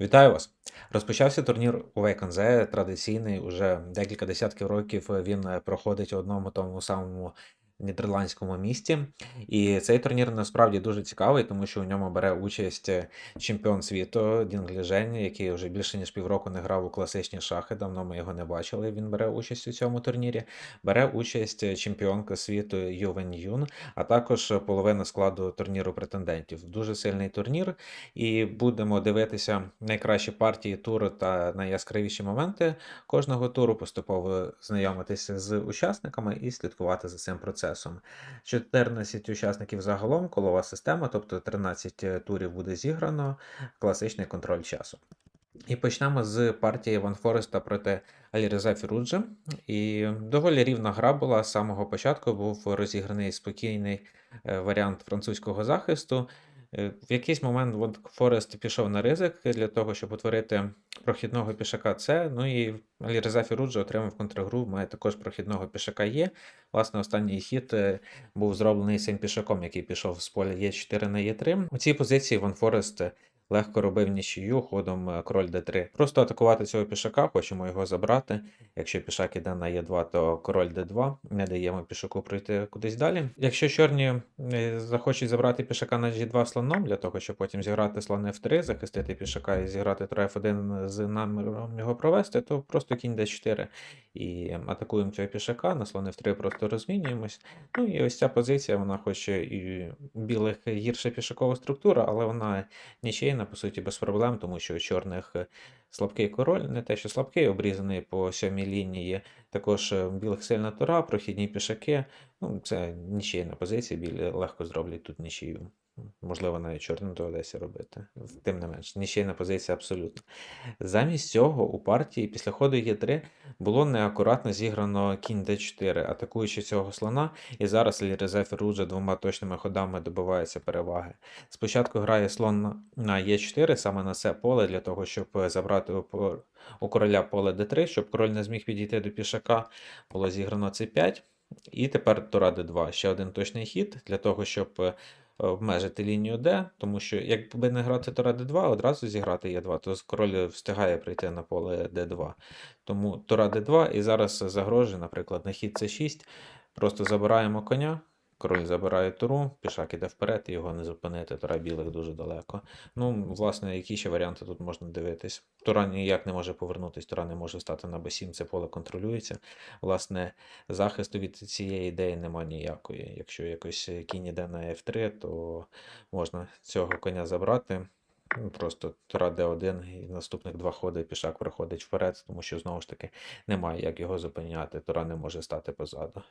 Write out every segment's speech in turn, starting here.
Вітаю вас! Розпочався турнір у Вейконзе, традиційний, уже декілька десятків років він е, проходить у одному тому самому нідерландському місті. І цей турнір насправді дуже цікавий, тому що у ньому бере участь е, чемпіон світу Дінглі Жень, який вже більше ніж півроку не грав у класичні шахи. Давно ми його не бачили. Він бере участь у цьому турнірі. Бере участь е, чемпіонка світу Ювен Юн, а також половина складу турніру претендентів. Дуже сильний турнір, і будемо дивитися найкращі партії туру та найяскравіші моменти кожного туру, поступово знайомитися з учасниками і слідкувати за цим процесом. 14 учасників загалом, колова система, тобто 13 турів буде зіграно, класичний контроль часу. І почнемо з партії Ван Фореста проти Аліреза Фіруджа. І доволі рівна гра була з самого початку. Був розіграний спокійний е, варіант французького захисту. Е, В якийсь момент Форест пішов на ризик для того, щоб утворити прохідного пішака С. Ну і Аліреза Фіруджа отримав контргру, має також прохідного пішака Є. Власне, останній хід е, був зроблений цим пішаком, який пішов з поля Е4 на Е3. У цій позиції Ван Форест е, легко робив нічию ходом е, король d3. Просто атакувати цього пішака, хочемо його забрати. Якщо пішак іде на Е2, то король d2, не даємо пішаку пройти кудись далі. Якщо чорні е, захочуть забрати пішака на G2 слоном, для того, щоб потім зіграти слон F3, захистити пішака і зіграти тур F1 з наміром його провести, то просто кінь d4 і атакуємо цього пішака, на слон F3 просто розмінюємось. Ну і ось ця позиція, вона хоч і білих гірша пішакова структура, але вона нічийна, по суті, без проблем, тому що у чорних е, слабкий король, не те, що слабкий, обрізаний по сьомій лінії. Також е, білих сильна тура, прохідні пішаки. Ну, це нічийна позиція, білі легко зроблять тут нічию. Можливо, навіть чорним доведеться робити. Тим не менш, нічийна позиція абсолютно. Замість цього у партії після ходу Е3 було неакуратно зіграно кінь d4, атакуючи цього слона, і зараз Ліреза Феруджа двома точними ходами добивається переваги. Спочатку грає слон на Е4, саме на це поле, для того, щоб забрати у, короля поле d3, щоб король не зміг підійти до пішака, було зіграно c5. І тепер тура d2. Ще один точний хід для того, щоб обмежити лінію D, тому що якби не грати Тора d2, одразу зіграти Е2, то король встигає прийти на поле d2. Тому Тора d2 і зараз загрожує, наприклад, на хід c6. Просто забираємо коня, король забирає туру, пішак іде вперед, і його не зупинити, тура білих дуже далеко. Ну, власне, які ще варіанти тут можна дивитись? Тура ніяк не може повернутись, тура не може стати на b7, це поле контролюється. Власне, захисту від цієї ідеї нема ніякої. Якщо якось кінь іде на f3, то можна цього коня забрати. Ну, Просто тура d1 і наступних два ходи пішак проходить вперед, тому що знову ж таки немає як його зупиняти, тура не може стати позаду.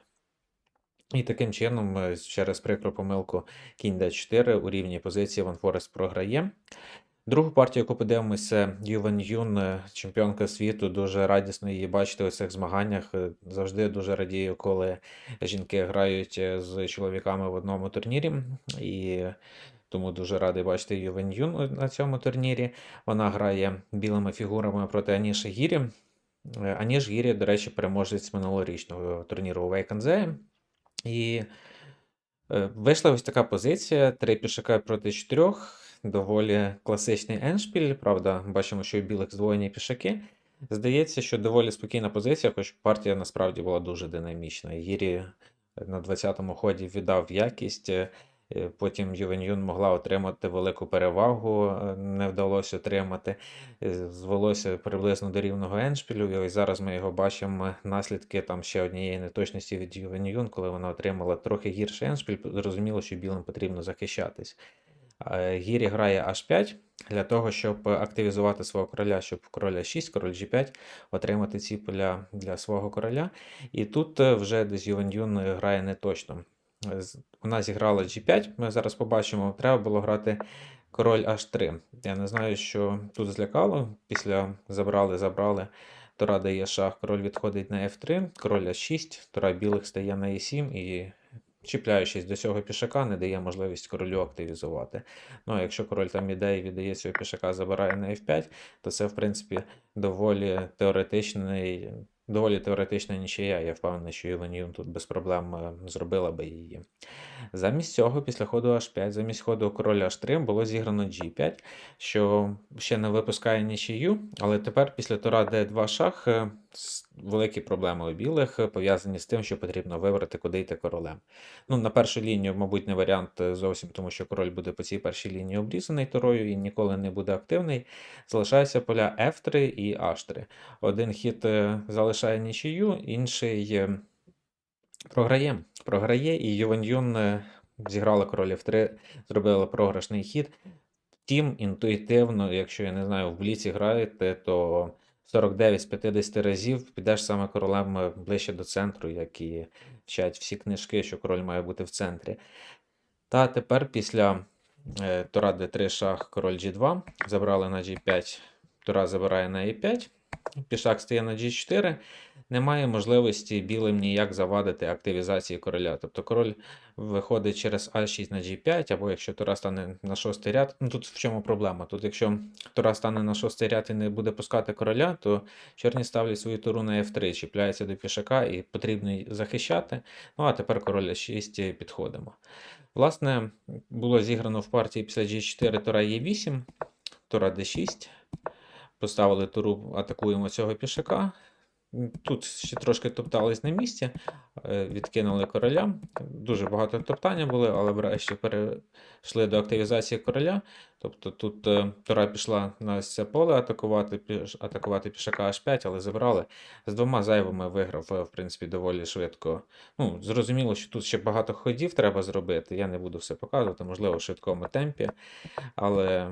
І таким чином, е, через прикру помилку кінь d4 у рівній позиції Ван Форест програє. Другу партію, яку подивимося, Ювен Юн, е, чемпіонка світу, дуже радісно її бачити у цих змаганнях. Е, Завжди дуже радію, коли жінки грають з чоловіками в одному турнірі. І тому дуже радий бачити Ювен Юн на цьому турнірі. Вона грає білими фігурами проти Аніші Гірі. Аніш Гірі, до речі, переможець минулорічного турніру у Вейканзе. І е, вийшла ось така позиція: три пішака проти чотирьох. Доволі класичний еншпіль. Правда, бачимо, що у білих здвоєні пішаки. Здається, що доволі спокійна позиція, хоч партія насправді була дуже динамічна. Гірі на 20-му ході віддав якість. Е, Потім Ювен Юн могла отримати велику перевагу, е, не вдалося отримати. Е, Звелося приблизно до рівного еншпілю. І зараз ми його бачимо наслідки там ще однієї неточності від Ювен Юн, коли вона отримала трохи гірший еншпіль. Зрозуміло, що білим потрібно захищатись. Гірі грає H5 для того, щоб активізувати свого короля, щоб короля 6, король G5 отримати ці поля для свого короля. І тут вже десь Ювен Юн грає не точно. З- Вона зіграла G5, ми зараз побачимо, треба було грати король H3. Я не знаю, що тут злякало. Після забрали, забрали. Тура дає шах, король відходить на F3, король А6, тура білих стає на E7 і чіпляючись до цього пішака, не дає можливість королю активізувати. Ну, а якщо король там іде і віддає цього пішака, забирає на F5, то це, в принципі, доволі теоретичний, доволі теоретична нічия. Я впевнений, що Іван тут без проблем е, зробила би її. Замість цього, після ходу H5, замість ходу короля H3 було зіграно G5, що ще не випускає нічию, але тепер після Тора D2 шах е, великі проблеми у білих е, пов'язані з тим, що потрібно вибрати, куди йти королем. Ну, на першу лінію, мабуть, не варіант е, зовсім, тому що король буде по цій першій лінії обрізаний турою і ніколи не буде активний. Залишаються поля F3 і H3. Один хід е, залишає нічию, інший програє. Програє, і Ювен Юн зіграла король F3, зробила програшний хід. Втім, інтуїтивно, якщо я не знаю, в бліці граєте, то 49 з 50 разів підеш саме королем е, ближче до центру, як і вчать всі книжки, що король має бути в центрі. Та тепер після е, тура d3 шах, король g2, забрали на g5, тура забирає на e5, пішак стає на g4. Немає можливості білим ніяк завадити активізації короля. Тобто король виходить через А6 на G5, або якщо тура стане на шостий ряд. Ну тут в чому проблема? Тут, якщо тура стане на шостий ряд і не буде пускати короля, то чорні ставлять свою туру на F3, чіпляються до пішака і потрібно захищати. Ну а тепер король А6 підходимо. Власне, було зіграно в партії після G4 тура Е8, тура D6. Поставили туру, атакуємо цього пішака. Тут ще трошки топтались на місці, е, відкинули короля. Дуже багато топтання були, але врешті перейшли до активізації короля. Тобто тут е, тура пішла на це поле атакувати, атакувати пішака H5, але забрали. З двома зайвими виграв, е, в принципі, доволі швидко. Ну, зрозуміло, що тут ще багато ходів треба зробити. Я не буду все показувати, можливо, в швидкому темпі. Але,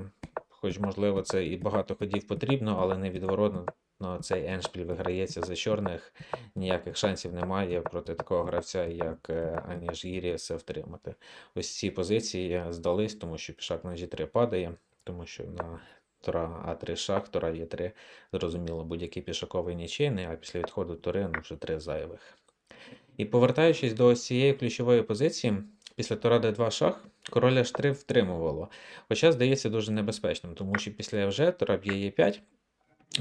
хоч, можливо, це і багато ходів потрібно, але невідворотно ну, цей еншпіль виграється за чорних. Ніяких шансів немає проти такого гравця, як е, аніж Гіріс втримати. Ось ці позиції здались, тому що пішак на G3 падає, тому що на Тура А3 шах, Тура Е3, зрозуміло, будь-який пішаковий нічийний, а після відходу тури ну, вже три зайвих. І повертаючись до цієї ключової позиції, після Тура Д2 шах, король H3 втримувало. Хоча здається дуже небезпечним, тому що після FG Тура б'є Е5,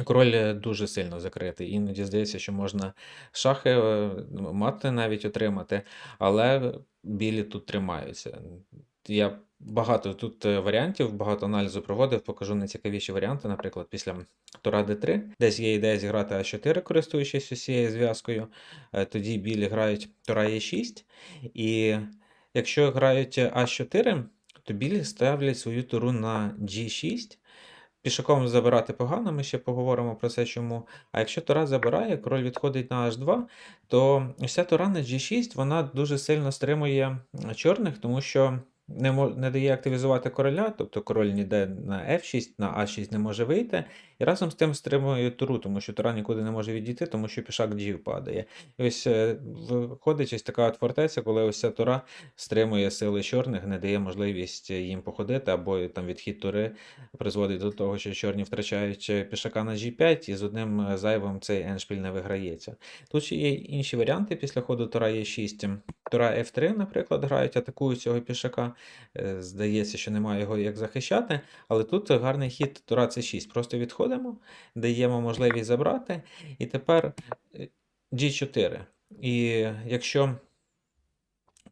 король е, дуже сильно закритий. Іноді здається, що можна шахи е, мати навіть отримати, але білі тут тримаються. Я багато тут е, варіантів, багато аналізу проводив, покажу найцікавіші варіанти, наприклад, після Тура D3, десь є ідея зіграти А4, користуючись усією зв'язкою. Е, Тоді білі грають Тура Е6. І якщо грають А4, то білі ставлять свою туру на G6. Пішаком забирати погано, ми ще поговоримо про це чому. А якщо Тура забирає, король відходить на H2, то ця Тура на G6 вона дуже сильно стримує чорних, тому що не, не дає активізувати короля, тобто король ніде на F6, на А6 не може вийти, і разом з тим стримує туру, тому що тура нікуди не може відійти, тому що пішак G падає. І ось е, виходить ось така от фортеця, коли ось ця тура стримує сили чорних, не дає можливість їм походити, або там відхід тури призводить до того, що чорні втрачають е, пішака на G5, і з одним е, зайвим цей еншпіль не виграється. Тут є інші варіанти після ходу тура Е6. Тура F3, наприклад, грають, атакують цього пішака. Е, Здається, що немає його як захищати, але тут гарний хід Тура C6. Просто відходимо, даємо можливість забрати, і тепер е, G4. І якщо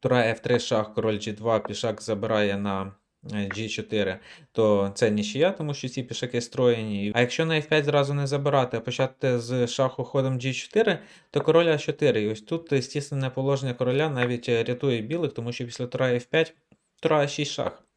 Тура F3 шах, король G2, пішак забирає на е, G4, то це нічия, тому що ці пішаки строєні. А якщо на F5 зразу не забирати, а почати з шаху ходом G4, то король А4. І ось тут стіснене положення короля навіть е, рятує білих, тому що після тура F5 тура А6 шах.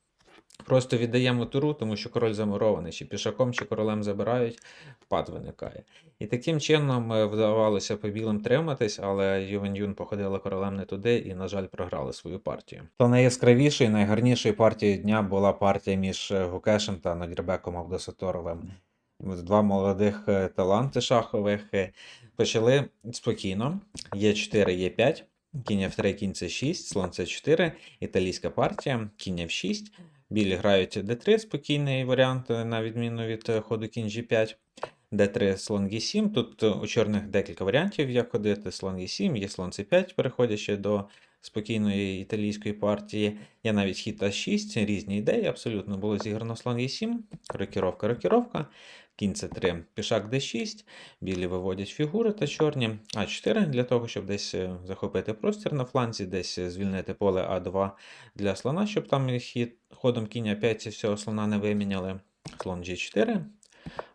Просто віддаємо туру, тому що король замурований, чи пішаком, чи королем забирають, пад виникає. І таким чином е, вдавалося по білим триматись, але Ювен Юн походила королем не туди і, на жаль, програли свою партію. То найяскравішою, найгарнішою партією дня була партія між е, Гукешем та Нагірбеком Авдосаторовим. Два молодих е, таланти шахових почали спокійно. Є4, Є5, кінь F3, кінь C6, слон C4, італійська партія, кінь F6. Білі грають d3, спокійний варіант, е, на відміну від е, ходу кінь G5. d3, слон G7. Тут е, у чорних декілька варіантів, як ходити. Слон G7, є слон C5, переходячи до спокійної італійської партії. Є навіть хід А6, різні ідеї, абсолютно було зіграно слон Е7, рокіровка, рокіровка. кінь С3, пішак Д6, білі виводять фігури та чорні, А4 для того, щоб десь е, захопити простір на фланзі, десь звільнити поле А2 для слона, щоб там хід, ходом кінь А5 всього слона не виміняли. Слон G4,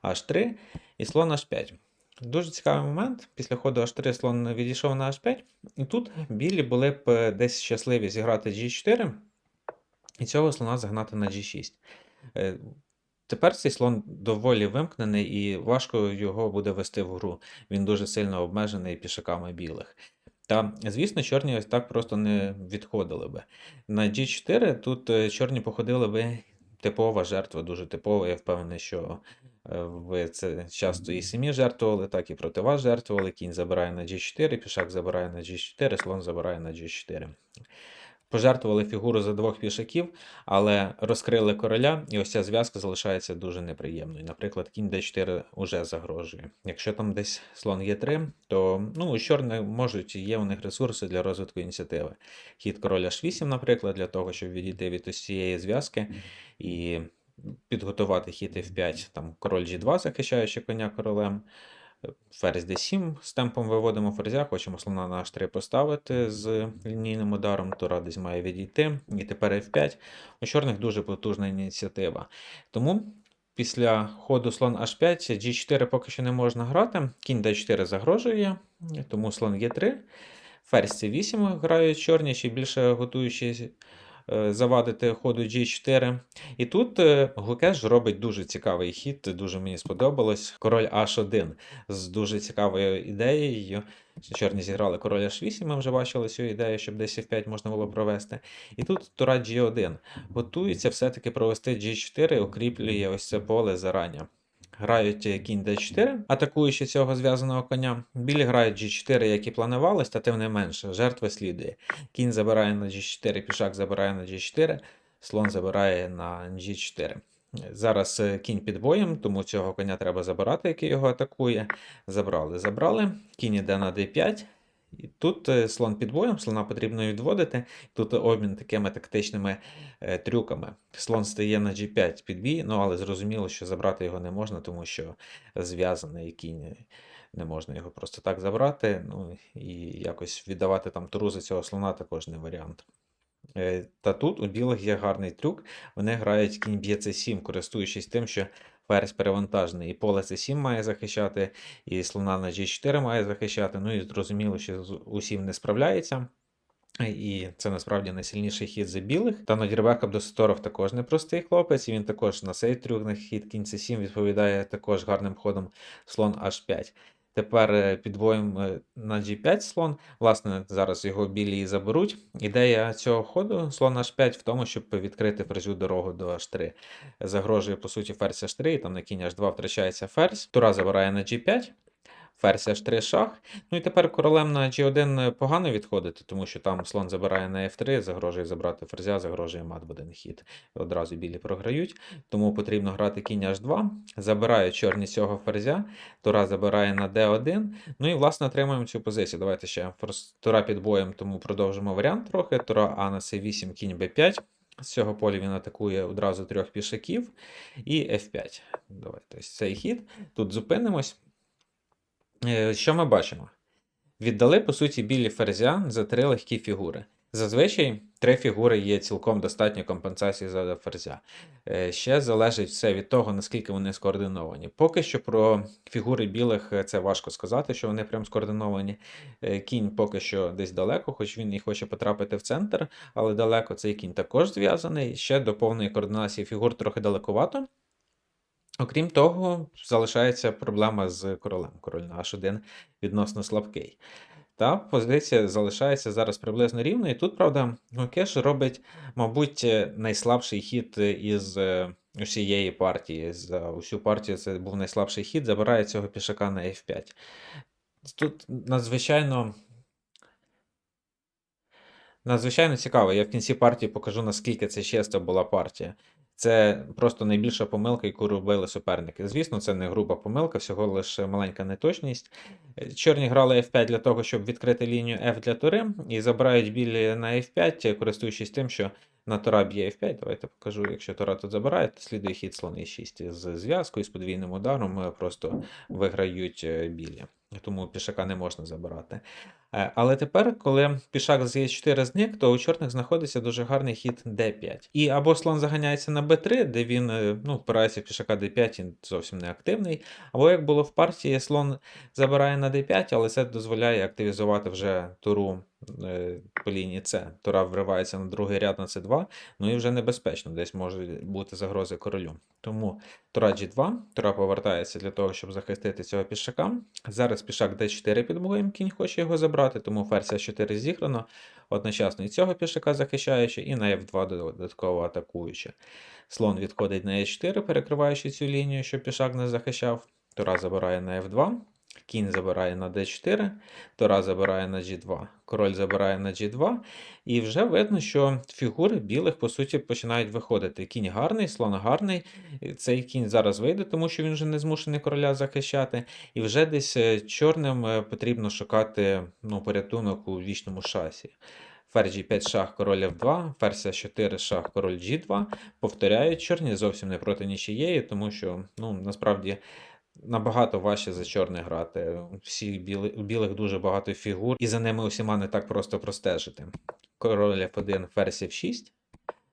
H3 і слон H5. Дуже цікавий момент. Після ходу H3 слон відійшов на H5, і тут білі були б е, десь щасливі зіграти G4 і цього слона загнати на G6. Е, Тепер цей слон доволі вимкнений і важко його буде вести в гру. Він дуже сильно обмежений пішаками білих. Та, звісно, чорні ось так просто не відходили би. На G4 тут е, чорні походили би типова жертва, дуже типова. Я впевнений, що ви це часто і самі жертвували, так і проти вас жертвували. Кінь забирає на G4, пішак забирає на G4, слон забирає на G4. Пожертвували фігуру за двох пішаків, але розкрили короля, і ось ця зв'язка залишається дуже неприємною. Наприклад, кінь d4 уже загрожує. Якщо там десь слон Е3, то ну, у чорних можуть є у них ресурси для розвитку ініціативи. Хід короля H8, наприклад, для того, щоб відійти від ось цієї зв'язки і підготувати хід F5, там король G2, захищаючи коня королем. Ферзь d7 з темпом виводимо ферзя, хочемо слона на h3 поставити з лінійним ударом, тура десь має відійти. І тепер f5. У чорних дуже потужна ініціатива. Тому після ходу слон h5, g4 поки що не можна грати. Кінь d4 загрожує, тому слон e3. Ферзь c8 грають чорні, ще більше готуючись завадити ходу G4. І тут е, Гукеш робить дуже цікавий хід, дуже мені сподобалось. Король H1 з дуже цікавою ідеєю. Чорні зіграли король H8, ми вже бачили цю ідею, щоб десь F5 можна було провести. І тут тура G1. Готується все-таки провести G4, укріплює ось це поле зарані. Грають кінь d4, атакуючи цього зв'язаного коня. Білі грають G4, як і планувалось, та тим не менше, жертви слідує. Кінь забирає на G4, пішак забирає на G4, слон забирає на G4. Зараз е, кінь під боєм, тому цього коня треба забирати, який його атакує. Забрали, забрали. Кінь іде на d5. І тут е, слон під боєм, слона потрібно відводити. Тут обмін такими тактичними е, трюками. Слон стає на G5 під бій, ну але зрозуміло, що забрати його не можна, тому що зв'язаний кінь. Не можна його просто так забрати. Ну і якось віддавати там туру цього слона також не варіант. Е, Та тут у білих є гарний трюк. Вони грають кінь б'є c7, користуючись тим, що ферзь перевантажений. І поле c7 має захищати, і слона на g4 має захищати. Ну і зрозуміло, що з усім не справляється. І це насправді найсильніший хід за білих. Та Нодірбек Бдосторов також непростий хлопець, і він також на цей трюк на хід кінь c7 відповідає також гарним ходом слон h5. Тепер е, під боєм е, на G5 слон. Власне, зараз його білі і заберуть. Ідея цього ходу слон H5 в тому, щоб відкрити ферзю дорогу до H3. Загрожує, по суті, ферзь H3, і там на кінь H2 втрачається ферзь. Тура забирає на G5. Ферзь H3 шах. Ну і тепер королем на G1 погано відходити, тому що там слон забирає на F3, загрожує забрати ферзя, загрожує мат в один хід. Одразу білі програють. Тому потрібно грати кінь H2. Забирають чорні цього ферзя, тура забирає на D1. Ну і, власне, отримуємо цю позицію. Давайте ще тура під боєм, тому продовжимо варіант трохи. Тура А на C8, кінь B5. З цього поля він атакує одразу трьох пішаків і F5. Давайте ось цей хід. Тут зупинимось. Е, Що ми бачимо? Віддали, по суті, білі ферзя за три легкі фігури. Зазвичай три фігури є цілком достатньо компенсації за ферзя. Е, Ще залежить все від того, наскільки вони скоординовані. Поки що про фігури білих е, це важко сказати, що вони прям скоординовані. Кінь поки що десь далеко, хоч він і хоче потрапити в центр, але далеко цей кінь також зв'язаний. Ще до повної координації фігур трохи далековато. Окрім того, залишається проблема з королем. Король на H1 відносно слабкий. Та позиція залишається зараз приблизно рівною. І тут, правда, Гокеш робить, мабуть, найслабший хід із е, усієї партії. За усю партію це був найслабший хід, забирає цього пішака на F5. Тут надзвичайно. Надзвичайно цікаво. Я в кінці партії покажу, наскільки це чиста була партія. Це просто найбільша помилка, яку робили суперники. Звісно, це не груба помилка, всього лише маленька неточність. Чорні грали F5 для того, щоб відкрити лінію F для тури, і забирають білі на F5, користуючись тим, що на Тора б'є F5. Давайте покажу, якщо Тора тут забирає, то слідує хід слон E6 з зв'язкою, з подвійним ударом е, просто виграють е, білі. Тому пішака не можна забирати. Е, Але тепер, коли пішак з Е4 зник, то у чорних знаходиться дуже гарний хід D5. І або слон заганяється на B3, де він е, ну, впирається в пішака D5, він зовсім не активний. Або як було в партії, слон забирає на D5, але це дозволяє активізувати вже туру е, по лінії С. Тура вривається на другий ряд на С2, ну і вже небезпечно, десь може бути загрози королю. Тому Тура G2, Тура повертається для того, щоб захистити цього пішака. Зараз пішак D4 під боєм, кінь хоче його забрати, тому ферзь А4 зіграно, одночасно і цього пішака захищаючи, і на F2 додатково атакуючи. Слон відходить на Е4, перекриваючи цю лінію, щоб пішак не захищав. Тура забирає на F2, кінь забирає на D4, Тура забирає на G2, король забирає на G2. І вже видно, що фігури білих, по суті, починають виходити. Кінь гарний, слон гарний. Цей кінь зараз вийде, тому що він вже не змушений короля захищати. І вже десь е, чорним е, потрібно шукати ну, порятунок у вічному шасі. Ферзь G5 шах, король F2, ферзь А4 шах, король G2. Повторяють, чорні зовсім не проти нічиєї, тому що ну, насправді набагато важче за чорних грати. Всі біли, білих дуже багато фігур, і за ними усіма не так просто простежити. Король F1, ферзь F6.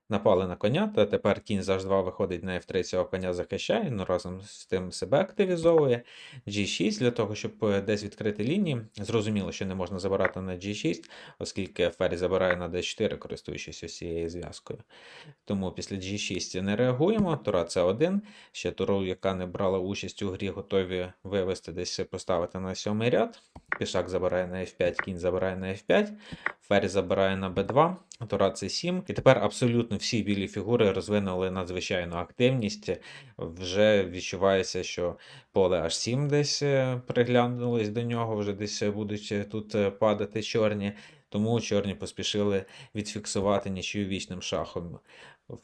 Напали на коня, та тепер кінь за H2 виходить на F3, цього коня захищає, ну разом з тим себе активізовує. G6 для того, щоб е, десь відкрити лінії. Зрозуміло, що не можна забирати на G6, оскільки ферзь забирає на D4, користуючись ось цією зв'язкою. Тому після G6 не реагуємо. Тура C1. Ще туру, яка не брала участь у грі, готові вивести десь поставити на сьомий ряд. Пішак забирає на F5, кінь забирає на F5, ферзь забирає на B2, тура C7. І тепер абсолютно всі білі фігури розвинули надзвичайну активність. Вже відчувається, що поле H7 десь е, приглянулись до нього, вже десь будуть е, тут е, падати чорні. Тому чорні поспішили відфіксувати нічию вічним шахом.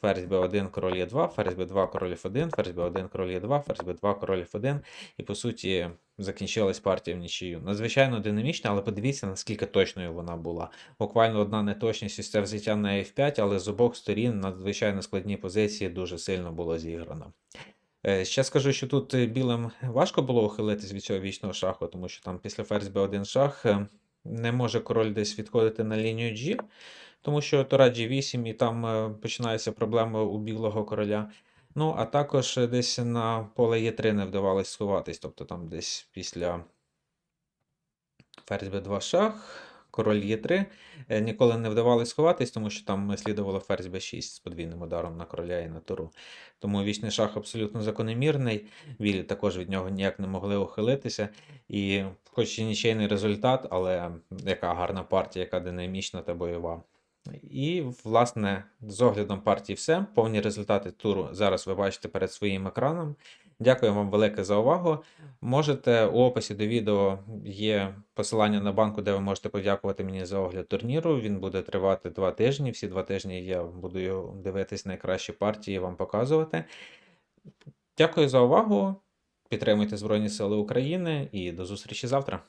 Ферзь b1, король Е2, ферзь b2, король F1, ферзь b1, король Е2, ферзь b2, король F1. І по суті закінчилась партія в нічию. Надзвичайно динамічна, але подивіться, наскільки точною вона була. Буквально одна неточність ось це взяття на F5, але з обох сторін надзвичайно складні позиції дуже сильно було зіграно. Е, Ще скажу, що тут е, білим важко було ухилитись від цього вічного шаху, тому що там після ферзь b1 шах е, не може король десь відходити на лінію G, тому що Тора G8 і там е, починаються проблеми у білого короля. Ну, а також е, десь на поле Е3 не вдавалось сховатись, тобто там десь після ферзь b2 шах, король Е3 е, ніколи не вдавалось сховатись, тому що там слідувало ферзь b6 з подвійним ударом на короля і на туру. Тому вічний шах абсолютно закономірний. Білі також від нього ніяк не могли ухилитися. І хоч і нічийний результат, але яка гарна партія, яка динамічна та бойова. І, власне, з оглядом партії все. Повні результати туру зараз ви бачите перед своїм екраном. Дякую вам велике за увагу. Можете у описі до відео є посилання на банку, де ви можете подякувати мені за огляд турніру. Він буде тривати два тижні. Всі два тижні я буду дивитись найкращі партії і вам показувати. Дякую за увагу. Підтримуйте Збройні Сили України і до зустрічі завтра.